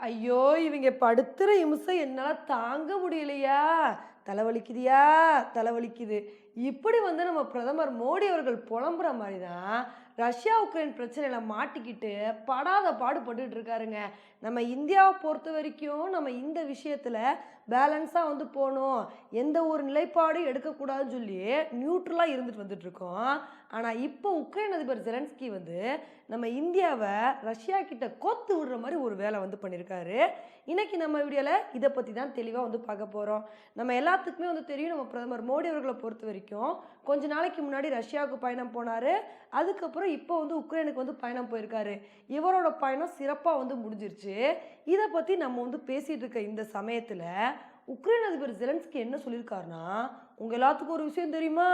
ஐயோ இவங்க படுத்துகிற இம்சை என்னால் தாங்க முடியலையா? தலைவலிக்குதியா தலைவலிக்குது இப்படி வந்து நம்ம பிரதமர் மோடி அவர்கள் புலம்புற மாதிரி தான் ரஷ்யா உக்ரைன் பிரச்சனையில் மாட்டிக்கிட்டு படாத பாடுபட்டுட்டு இருக்காருங்க. நம்ம இந்தியாவை பொறுத்த வரைக்கும் நம்ம இந்த விஷயத்தில் பேலன்ஸாக வந்து போகணும். எந்த ஒரு நிலைப்பாடும் எடுக்கக்கூடாதுன்னு சொல்லி நியூட்ரலாக இருந்துட்டு வந்துட்டுருக்கோம். ஆனால் இப்போ உக்ரைன் அதிபர் ஜெலன்ஸ்கி வந்து நம்ம இந்தியாவை ரஷ்யா கிட்ட கோத்து விடுற மாதிரி ஒரு வேலை வந்து பண்ணியிருக்காரு இன்னைக்கு நம்ம வீடியோவில் இதை பற்றி தான் தெளிவாக வந்து பார்க்க போகிறோம் நம்ம எல்லாத்துக்குமே வந்து தெரியும் நம்ம பிரதமர் மோடி அவர்களை பொறுத்த வரைக்கும் கொஞ்ச நாளைக்கு முன்னாடி ரஷ்யாவுக்கு பயணம் போனார். அதுக்கப்புறம் இப்போ வந்து உக்ரைனுக்கு வந்து பயணம் போயிருக்காரு. இவரோட பயணம் சிறப்பாக வந்து முடிஞ்சிருச்சு. இதை பற்றி நம்ம வந்து பேசிகிட்டு இருக்க இந்த சமயத்தில் உக்ரைன் அதிபர் ஜெலன்ஸ்கி என்ன சொல்லியிருக்காருன்னா உங்கள் எல்லாத்துக்கும் ஒரு விஷயம் தெரியுமா?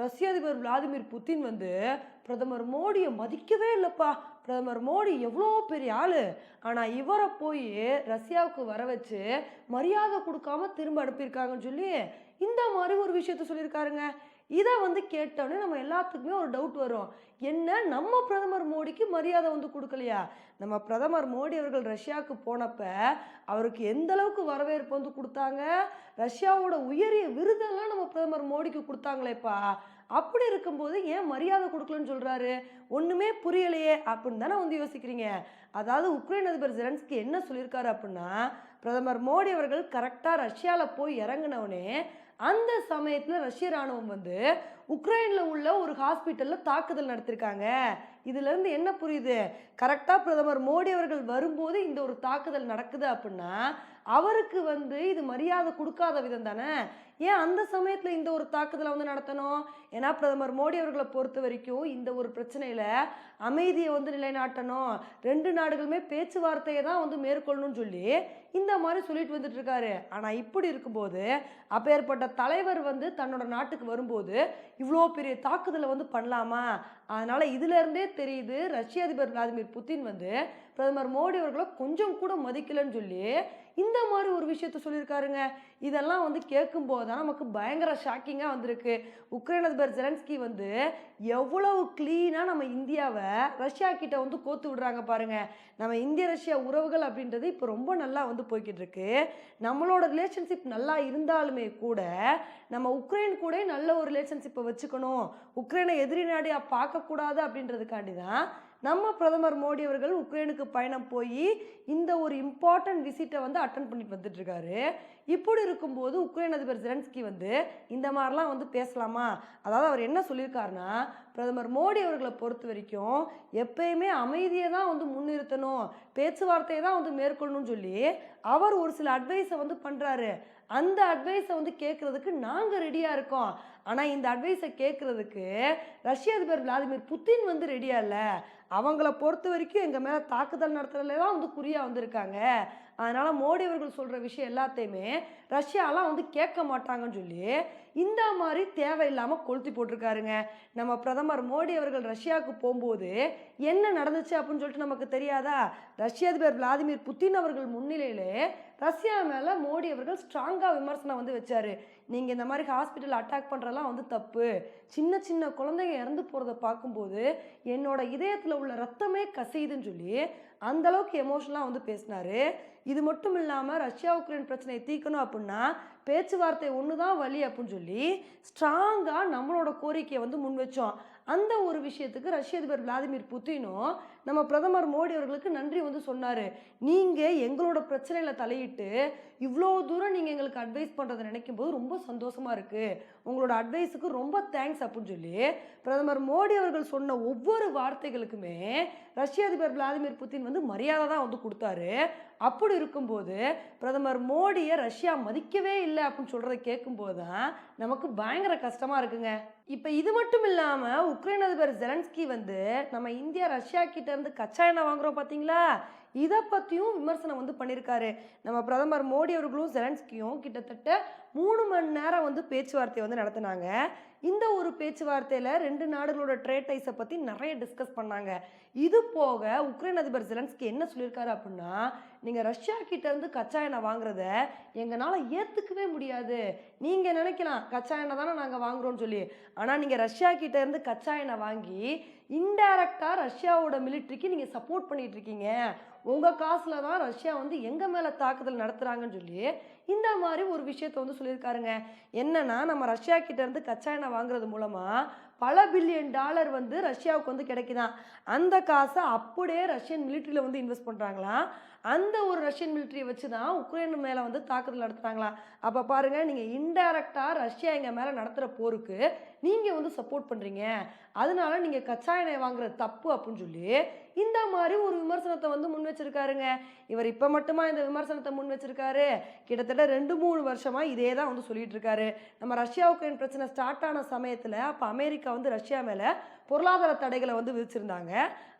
ரஷ்ய அதிபர் விளாடிமிர் புத்தின் வந்து பிரதமர் மோடியை மதிக்கவே இல்லைப்பா. பிரதமர் மோடி எவ்வளோ பெரிய ஆள். ஆனால் இவரை போய் ரஷ்யாவுக்கு வர வச்சு மரியாதை கொடுக்காம திரும்ப அனுப்பியிருக்காங்கன்னு சொல்லி இந்த மாதிரி ஒரு விஷயத்த சொல்லியிருக்காருங்க. இதை வந்து கேட்டோன்னே நம்ம எல்லாத்துக்குமே ஒரு டவுட் வரும். என்ன நம்ம பிரதமர் மோடிக்கு மரியாதை வந்து கொடுக்கலையா? நம்ம பிரதமர் மோடி அவர்கள் ரஷ்யாவுக்கு போனப்ப அவருக்கு எந்த அளவுக்கு வரவேற்பு வந்து கொடுத்தாங்க? ரஷ்யாவோட உயரிய விருதெல்லாம் நம்ம பிரதமர் மோடிக்கு கொடுத்தாங்களேப்பா. அப்படி இருக்கும்போது ஏன் மரியாதை கொடுக்கலன்னு சொல்கிறாரு ஒன்றுமே புரியலையே அப்படின்னு தானே வந்து யோசிக்கிறீங்க. அதாவது உக்ரைன் அதிபர் ஜெரன்ஸ்கி என்ன சொல்லியிருக்காரு அப்படின்னா பிரதமர் மோடி அவர்கள் கரெக்டாக ரஷ்யாவில் போய் இறங்கினவனே அந்த சமயத்தில் ரஷ்ய ராணுவம் வந்து உக்ரைனில் உள்ள ஒரு ஹாஸ்பிட்டலில் தாக்குதல் நடத்திருக்காங்க. இதுலேருந்து என்ன புரியுது? கரெக்டாக பிரதமர் மோடி அவர்கள் வரும்போது இந்த ஒரு தாக்குதல் நடக்குது அப்படின்னா அவருக்கு வந்து இது மரியாதை கொடுக்காத விதம் தானே? ஏன் அந்த சமயத்தில் இந்த ஒரு தாக்குதலை வந்து நடத்தணும்? ஏன்னா பிரதமர் மோடி அவர்களை பொறுத்த வரைக்கும் இந்த ஒரு பிரச்சனையில் அமைதியை வந்து நிலைநாட்டணும். ரெண்டு நாடுகளுமே பேச்சுவார்த்தையை தான் வந்து மேற்கொள்ளணும்னு சொல்லி இந்த மாதிரி சொல்லிட்டு வந்துட்டு இருக்காரு. ஆனால் இப்படி இருக்கும்போது அப்பேற்பட்ட தலைவர் வந்து தன்னோட நாட்டுக்கு வரும்போது இவ்வளோ பெரிய தாக்குதலை வந்து பண்ணலாமா? அதனால் இதுலேருந்தே தெரியுது ரஷ்ய அதிபர் விளாடிமிர் புத்தின் வந்து பிரதமர் மோடி அவர்களை கொஞ்சம் கூட மதிக்கலைன்னு சொல்லி இந்த மாதிரி ஒரு விஷயத்த சொல்லியிருக்காருங்க. இதெல்லாம் வந்து கேட்கும்போது தான் நமக்கு பயங்கர ஷாக்கிங்காக வந்திருக்கு. உக்ரைன் அதிபர் ஜெலன்ஸ்கி வந்து எவ்வளவு க்ளீனாக நம்ம இந்தியாவை ரஷ்யா கிட்ட வந்து கோத்து விடுறாங்க பாருங்க. நம்ம இந்திய ரஷ்யா உறவுகள் அப்படின்றது இப்போ ரொம்ப நல்லா வந்து போய்கிட்டு இருக்கு நம்மளோட ரிலேஷன்ஷிப் நல்லா இருந்தாலுமே கூட நம்ம உக்ரைன் கூட நல்ல ஒரு ரிலேஷன்ஷிப்பை வச்சுக்கணும். உக்ரைனை எதிரி நாடியாக பார்க்கக்கூடாது அப்படின்றதுக்காண்டி தான் நம்ம பிரதமர் மோடி அவர்கள் உக்ரைனுக்கு பயணம் போய் இந்த ஒரு இம்பார்ட்டன்ட் விசிட்டை வந்து அட்டன் பண்ணிட்டு வந்துட்டு இருக்காரு இப்படி இருக்கும்போது உக்ரைன் அதிபர் ஜெலன்ஸ்கி வந்து இந்த மாதிரிலாம் வந்து பேசலாமா? அதாவது அவர் என்ன சொல்லியிருக்காருன்னா பிரதமர் மோடி அவர்களை பொறுத்த வரைக்கும் எப்பயுமே அமைதியை தான் வந்து முன்னிறுத்தணும் பேச்சுவார்த்தையை தான் வந்து மேற்கொள்ளணும்னு சொல்லி அவர் ஒரு சில அட்வைஸை வந்து பண்ணுறாரு அந்த அட்வைஸை வந்து கேட்குறதுக்கு நாங்கள் ரெடியாக இருக்கோம். ஆனால் இந்த அட்வைஸை கேட்குறதுக்கு ரஷ்ய அதிபர் விளாடிமிர் புத்தின் வந்து ரெடியாக இல்லை. அவங்கள பொறுத்த வரைக்கும் எங்கள் மேலே தாக்குதல் நடத்துறதுல தான் வந்து குறியாக வந்திருக்காங்க. அதனால் மோடி அவர்கள் சொல்கிற விஷயம் எல்லாத்தையுமே ரஷ்யாலாம் வந்து கேட்க மாட்டாங்கன்னு சொல்லி இந்த மாதிரி தேவையில்லாமல் கொளுத்தி போட்டிருக்காருங்க. நம்ம பிரதமர் மோடி அவர்கள் ரஷ்யாவுக்கு போகும்போது என்ன நடந்துச்சு அப்படின்னு சொல்லிட்டு நமக்கு தெரியாதா? ரஷ்ய அதிபர் விளாதிமிர் புத்தின் அவர்கள் முன்னிலையிலே ரஷ்யா மேலே மோடி அவர்கள் ஸ்ட்ராங்காக விமர்சனம் வந்து வச்சார். நீங்கள் இந்த மாதிரி ஹாஸ்பிட்டல் அட்டாக் பண்ணுறலாம் வந்து தப்பு. சின்ன சின்ன குழந்தைங்க இறந்து போகிறத பார்க்கும்போது என்னோட இதயத்தில் உள்ள ரத்தமே கசியுதுன்னு சொல்லி அந்த அளவுக்கு எமோஷனலாக வந்து பேசினாரு. இது மட்டும் இல்லாமல் ரஷ்யா உக்ரைன் பிரச்சனையை தீர்க்கணும் அப்படின்னா பேச்சுவார்த்தை ஒன்று தான் வழி அப்படின்னு சொல்லி ஸ்ட்ராங்காக நம்மளோட கோரிக்கையை வந்து முன் வச்சோம். அந்த ஒரு விஷயத்துக்கு ரஷ்ய அதிபர் விளாடிமிர் புத்தினும் நம்ம பிரதமர் மோடி அவர்களுக்கு நன்றி வந்து சொன்னார். நீங்கள் எங்களோட பிரச்சனையில் தலையிட்டு இவ்வளோ தூரம் நீங்கள் எங்களுக்கு அட்வைஸ் பண்ணுறதை நினைக்கும் போது ரொம்ப சந்தோஷமாக இருக்குது உங்களோட அட்வைஸுக்கு ரொம்ப தேங்க்ஸ் அப்படின்னு சொல்லி பிரதமர் மோடி அவர்கள் சொன்ன ஒவ்வொரு வார்த்தைகளுக்குமே ரஷ்ய அதிபர் விளாடிமிர் புத்தின் வந்து மரியாதை தான் வந்து கொடுத்தாரு. அப்படி இருக்கும்போது பிரதமர் மோடியை ரஷ்யா மதிக்கவே இல்லை அப்படின்னு சொல்கிறத கேட்கும்போது தான் நமக்கு பயங்கர கஷ்டமாக இருக்குங்க. இப்போ இது மட்டும் இல்லாமல் உக்ரைன் அதிபர் ஜெலன்ஸ்கி வந்து நம்ம இந்தியா ரஷ்யா கிட்டேருந்து கச்சா எண்ணெய் வாங்குறோம் பார்த்தீங்களா இதை பற்றியும் விமர்சனம் வந்து பண்ணியிருக்காரு. நம்ம பிரதமர் மோடி அவர்களும் ஜெலன்ஸ்கியும் கிட்டத்தட்ட மூணு மணி நேரம் வந்து பேச்சுவார்த்தையை வந்து நடத்தினாங்க. இந்த ஒரு பேச்சுவார்த்தையில் ரெண்டு நாடுகளோட ட்ரேட் டைஸை பற்றி நிறைய டிஸ்கஸ் பண்ணாங்க. இது போக உக்ரைன் அதிபர் ஜெலன்ஸ்கி என்ன சொல்லியிருக்காரு அப்படின்னா நீங்கள் ரஷ்யா கிட்டேருந்து கச்சா எண்ணெய் வாங்குறத எங்களால் ஏற்றுக்கவே முடியாது. நீங்கள் நினைக்கலாம் கச்சா எண்ணெய் தானே நாங்கள் வாங்குறோம்னு சொல்லி. ஆனால் நீங்கள் ரஷ்யா கிட்டேருந்து கச்சா எண்ணெய் வாங்கி இன்டைரக்டாக ரஷ்யாவோட மிலிட்ரிக்கு நீங்கள் சப்போர்ட் பண்ணிகிட்ருக்கீங்க உங்கள் காசில் தான் ரஷ்யா வந்து எங்கள் மேலே தாக்குதல் நடத்துகிறாங்கன்னு சொல்லி இந்த மாதிரி ஒரு விஷயத்த வந்து சொல்லியிருக்காருங்க. என்னன்னா நம்ம ரஷ்யா கிட்ட இருந்து கச்சா எண்ணெய் வாங்குறது மூலமாக பல பில்லியன் டாலர் வந்து ரஷ்யாவுக்கு வந்து கிடைக்குதான் அந்த காசை அப்படியே ரஷ்யன் மிலிட்ரியில் வந்து இன்வெஸ்ட் பண்ணுறாங்களாம் அந்த ஒரு ரஷ்யன் மிலிட்ரியை வச்சு தான் உக்ரைன் மேலே வந்து தாக்குதல் நடத்துகிறாங்களாம் அப்போ பாருங்கள் நீங்கள் இன்டைரக்டாக ரஷ்யா எங்கள் மேலே நடத்துகிற போருக்கு நீங்கள் வந்து சப்போர்ட் பண்ணுறீங்க அதனால நீங்கள் கச்சா எண்ணெய் வாங்குறது தப்பு அப்படின்னு சொல்லி இந்த மாதிரி ஒரு விமர்சனத்தை வந்து முன் வச்சிருக்காருங்க. இவர் இப்போ மட்டுமா இந்த விமர்சனத்தை முன் வச்சிருக்காரு? கிட்டத்தட்ட ரெண்டு மூணு வருஷமாக இதே தான் வந்து சொல்லிட்டு இருக்காரு. நம்ம ரஷ்யா உக்ரைன் பிரச்சனை ஸ்டார்ட் ஆன சமயத்தில் அப்போ அமெரிக்கா வந்து ரஷ்யா மேலே பொருளாதார தடைகளை வந்து விதிச்சிருந்தாங்க.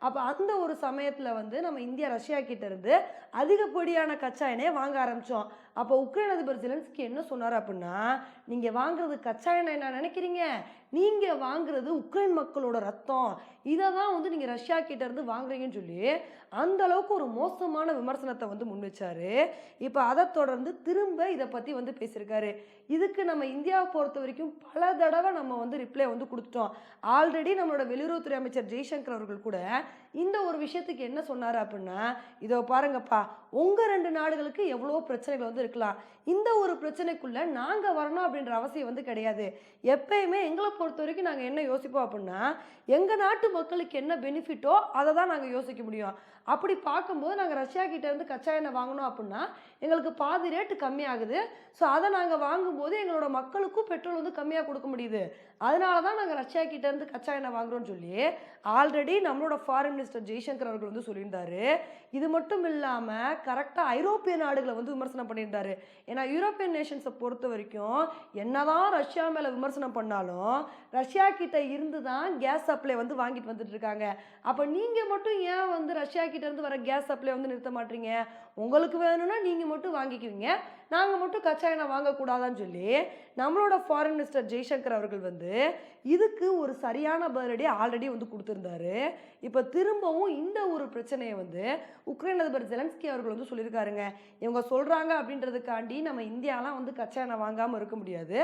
அப்போ அந்த ஒரு சமயத்தில் வந்து நம்ம இந்தியா ரஷ்யா கிட்ட இருந்து அதிகப்படியான கச்சா எண்ணெயை வாங்க ஆரம்பித்தோம் அப்போ உக்ரைன் அதிபர் ஜெலன்ஸ்கி என்ன சொன்னார் அப்படின்னா நீங்கள் வாங்குறது கச்சா எண்ணெய் என்ன நினைக்கிறீங்க? நீங்கள் வாங்குறது உக்ரைன் மக்களோட ரத்தம். இதை தான் வந்து நீங்கள் ரஷ்யா கிட்ட இருந்து வாங்குறீங்கன்னு சொல்லி அந்த அளவுக்கு ஒரு மோசமான விமர்சனத்தை வந்து முன் வச்சாரு. இப்போ அதை தொடர்ந்து திரும்ப இதை பற்றி வந்து பேசியிருக்காரு. இதுக்கு நம்ம இந்தியாவை பொறுத்த வரைக்கும் பல தடவை நம்ம வந்து ரிப்ளை வந்து கொடுத்துட்டோம். ஆல்ரெடி நம்மளோட வெளியுறவுத்துறை அமைச்சர் ஜெய்சங்கர் அவர்கள் கூட இந்த ஒரு விஷயத்துக்கு என்ன சொன்னார் அப்படின்னா இதோ பாருங்கப்பா உங்கள் ரெண்டு நாடுகளுக்கு எவ்வளோ பிரச்சனைகள் வந்து இருக்கலாம். இந்த ஒரு பிரச்சனைக்குள்ளே நாங்கள் வரணும் அப்படின்ற அவசியம் வந்து கிடையாது. எப்பயுமே எங்களை பொறுத்த வரைக்கும் நாங்கள் என்ன யோசிப்போம் அப்படின்னா எங்கள் நாட்டு மக்களுக்கு என்ன பெனிஃபிட்டோ அதை தான் நாங்கள் யோசிக்க முடியும். அப்படி பார்க்கும்போது நாங்கள் ரஷ்யா கிட்டேருந்து கச்சா எண்ணெய் வாங்கணும் அப்படின்னா எங்களுக்கு பாதி ரேட்டு கம்மியாகுது. ஸோ அதை நாங்கள் வாங்கும்போது எங்களோட மக்களுக்கும் பெட்ரோல் வந்து கம்மியாக கொடுக்க முடியுது. அதனால தான் நாங்கள் ரஷ்யா கிட்டேருந்து கச்சா எண்ணெய் வாங்குறோம்னு சொல்லி ஆல்ரெடி நம்மளோட ஃபாரின் மினிஸ்டர் ஜெய்சங்கர் அவர்கள் வந்து சொல்லியிருந்தாரு. இது மட்டும் இல்லாமல் கரெக்டாக ஐரோப்பிய நாடுகளை வந்து விமர்சனம் பண்ணியிருந்தாரு. ஏன்னா யூரோப்பியன் நேஷன்ஸை பொறுத்த வரைக்கும் என்னதான் ரஷ்யா மேலே விமர்சனம் பண்ணாலும் ரஷ்யா கிட்ட இருந்து தான் கேஸ் சப்ளை வந்து வாங்கிட்டு வந்துட்டு இருக்காங்க. அப்போ நீங்கள் மட்டும் ஏன் வந்து ரஷ்யா கிட்ட இருந்து வர கேஸ் சப்ளை வந்து நிறுத்த மாட்டீங்க? உங்களுக்கு வேணும்னா நீங்கள் மட்டும் வாங்கிக்குவீங்க. நாங்கள் மட்டும் கச்சா எண்ணெய் வாங்கக்கூடாதான்னு சொல்லி நம்மளோட ஃபாரின் மினிஸ்டர் ஜெய்சங்கர் அவர்கள் வந்து இதுக்கு ஒரு சரியான பதிலடி ஆல்ரெடி வந்து கொடுத்துருந்தாரு. இப்போ திரும்பவும் இந்த ஒரு பிரச்சனையை வந்து உக்ரைன் அதிபர் ஜெலன்ஸ்கி அவர்கள் வந்து சொல்லியிருக்காருங்க. இவங்க சொல்கிறாங்க அப்படின்றதுக்காண்டி நம்ம இந்தியாலாம் வந்து கச்சா எண்ணெய் வாங்காமல் இருக்க முடியாது.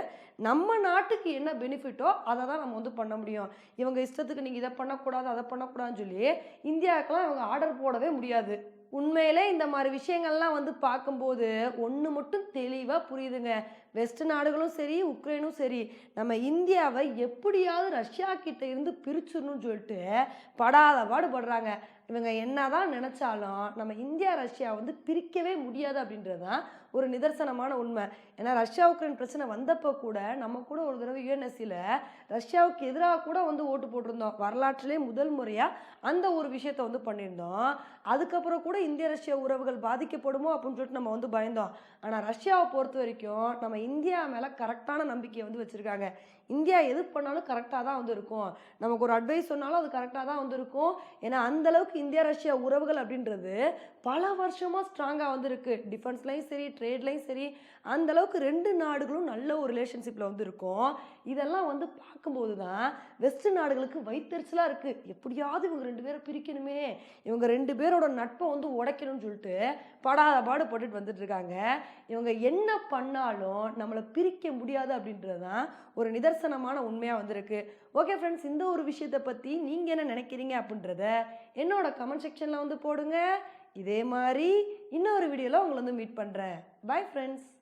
நம்ம நாட்டுக்கு என்ன பெனிஃபிட்டோ அதை தான் நம்ம வந்து பண்ண முடியும். இவங்க இஷ்டத்துக்கு நீங்கள் இதை பண்ணக்கூடாது அதை பண்ணக்கூடாதுன்னு சொல்லி இந்தியாவுக்கெல்லாம் இவங்க ஆர்டர் போடவே முடியாது. உண்மையிலே இந்த மாதிரி விஷயங்கள்லாம் வந்து பார்க்கும்போது ஒன்று மட்டும் தெளிவாக புரியுதுங்க. வெஸ்ட் நாடுகளும் சரி உக்ரைனும் சரி நம்ம இந்தியாவை எப்படியாவது ரஷ்யா கிட்ட இருந்து பிரிச்சிடணும்னு சொல்லிட்டு படாத பாடுபடுறாங்க. இவங்க என்னதான் நினச்சாலும் நம்ம இந்தியா ரஷ்யா வந்து பிரிக்கவே முடியாது அப்படின்றது தான் ஒரு நிதர்சனமான உண்மை. ஏன்னா ரஷ்யா உக்ரைன் பிரச்சனை வந்தப்போ கூட நம்ம கூட ஒரு தடவை யுஎன்எஸ்சியில் ரஷ்யாவுக்கு எதிராக கூட வந்து ஓட்டு போட்டிருந்தோம். வரலாற்றிலே முதல் முறையாக அந்த ஒரு விஷயத்த வந்து பண்ணியிருந்தோம். அதுக்கப்புறம் கூட இந்திய ரஷ்யா உறவுகள் பாதிக்கப்படுமோ அப்படின்னு சொல்லிட்டு நம்ம வந்து பயந்தோம். ஆனால் ரஷ்யாவை பொறுத்த வரைக்கும் நம்ம இந்தியா மேலே கரெக்டான நம்பிக்கையை வந்து வச்சுருக்காங்க. இந்தியா எது பண்ணாலும் கரெக்டாக தான் வந்து இருக்கும். நமக்கு ஒரு அட்வைஸ் சொன்னாலும் அது கரெக்டாக தான் வந்து இருக்கும். ஏன்னா அந்தளவுக்கு இந்தியா ரஷ்யா உறவுகள் அப்படின்றது பல வருஷமாக ஸ்ட்ராங்காக வந்து இருக்கு. டிஃபென்ஸ்லையும் சரி ட்ரேட்லையும் சரி அந்த அளவுக்கு ரெண்டு நாடுகளும் நல்ல ஒரு ரிலேஷன்ஷிப்பில் வந்து இருக்கும். இதெல்லாம் வந்து பார்க்கும்போது தான் வெஸ்ட் நாடுகளுக்கு வைத்தறிச்சலாக இருக்குது எப்படியாவது இவங்க ரெண்டு பேரை பிரிக்கணுமே. இவங்க ரெண்டு பேரோட நட்பை வந்து உடைக்கணும்னு சொல்லிட்டு படாத பாடு போட்டுட்டு வந்துட்டு இருக்காங்க. இவங்க என்ன பண்ணாலும் நம்மளை பிரிக்க முடியாது அப்படின்றது தான் ஒரு நிதர்சனமான உண்மையாக வந்திருக்கு. ஓகே ஃப்ரெண்ட்ஸ் இந்த ஒரு விஷயத்தை பற்றி நீங்கள் என்ன நினைக்கிறீங்க அப்படின்றத என்னோட கமெண்ட் செக்ஷனில் வந்து போடுங்க. இதே மாதிரி இன்னொரு வீடியோவில் உங்களை வந்து மீட் பண்ணுறேன் பை ஃப்ரெண்ட்ஸ்